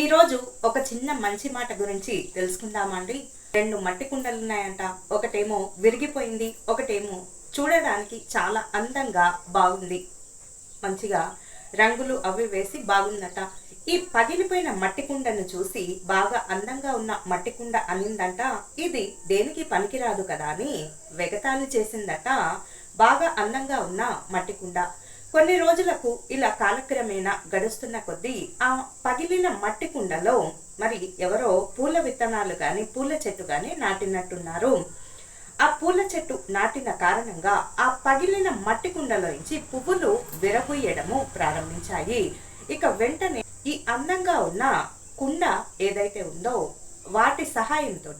ఈరోజు ఒక చిన్న మంచి మాట గురించి తెలుసుకుందామండి. రెండు మట్టి కుండలు ఉన్నాయంట ఒకటేమో విరిగిపోయింది ఒకటేమో చూడడానికి చాలా అందంగా బాగుంది. మంచిగా రంగులు అవి వేసి బాగుందట. ఈ పగిలిపోయిన మట్టి కుండను చూసి బాగా అందంగా ఉన్న మట్టి కుండ అనిందంట. ఇది దేనికి పనికిరాదు కదా అని వెగతాలు చేసిందట. బాగా అందంగా ఉన్న మట్టి కుండ. కొన్ని రోజులకు ఇలా కాలక్రమేణా గడుస్తున్న కొద్దీ ఆ పగిలిన మట్టి కుండలో మరి ఎవరో పూల విత్తనాలు కానీ పూల చెట్టు కానీ నాటినట్టున్నారు. ఆ పూల చెట్టు నాటిన కారణంగా ఆ పగిలిన మట్టి కుండలోంచి పువ్వులు విరబూయడము ప్రారంభించాయి. ఇక వెంటనే ఈ అందంగా ఉన్న కుండ ఏదైతే ఉందో వాటి సహాయంతో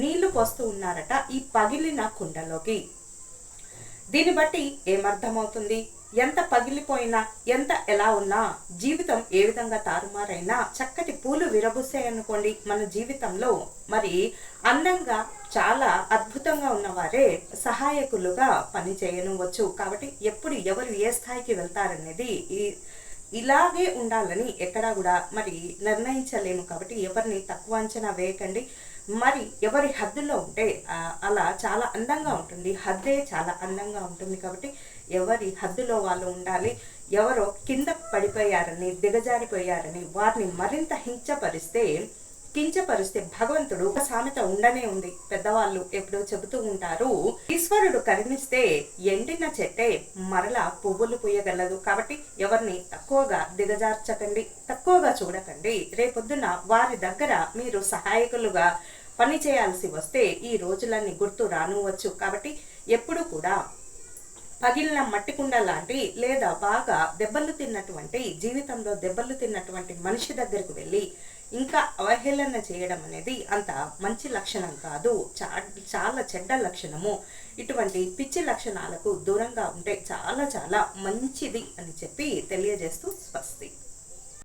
నీళ్ళు పోస్తూ ఉన్నారట ఈ పగిలిన కుండలోకి. దీన్ని బట్టి ఏమర్థమవుతుంది? ఎంత పగిలిపోయినా ఎంత ఎలా ఉన్నా జీవితం ఏ విధంగా తారుమారైనా చక్కటి పూలు విరబుస్తాయనుకోండి మన జీవితంలో. మరి అందంగా చాలా అద్భుతంగా ఉన్నవారే సహాయకులుగా పని చేయనువచ్చు కాబట్టి ఎప్పుడు ఎవరు ఏ స్థాయికి వెళ్తారనేది ఈ ఇలాగే ఉండాలని ఎక్కడా కూడా మరి నిర్ణయించలేము కాబట్టి ఎవరిని తక్కువ అంచనా వేయకండి. మరి ఎవరి హద్దులో ఉంటే అలా చాలా అందంగా ఉంటుంది. హద్దే చాలా అందంగా ఉంటుంది కాబట్టి ఎవరి హద్దులో వాళ్ళు ఉండాలి ఎవరో కింద పడిపోయారని దిగజారిపోయారని వారిని మరింత హింసపరిస్తే కించపరుస్తే భగవంతుడు ఒక సామెత ఉండనే ఉంది. పెద్దవాళ్ళు ఎప్పుడో చెబుతూ ఉంటారు ఈశ్వరుడు కరుణిస్తే ఎండిన చెట్టే మరలా పువ్వులు పూయగలదు. కాబట్టి ఎవరిని తక్కువగా దిగజార్చకండి తక్కువగా చూడకండి. రేపొద్దున వారి దగ్గర మీరు సహాయకులుగా పని చేయాల్సి వస్తే ఈ రోజులన్నీ గుర్తు రానువచ్చు కాబట్టి ఎప్పుడు కూడా పగిలిన మట్టి కుండ లాంటి లేదా బాగా దెబ్బలు తిన్నటువంటి జీవితంలో దెబ్బలు తిన్నటువంటి మనిషి దగ్గరికి వెళ్ళి ఇంకా అవహేళన చేయడం అనేది అంత మంచి లక్షణం కాదు. చా చాలా చెడ్డ లక్షణము. ఇటువంటి పిచ్చి లక్షణాలకు దూరంగా ఉంటే చాలా చాలా మంచిది అని చెప్పి తెలియజేస్తూ స్వస్తి.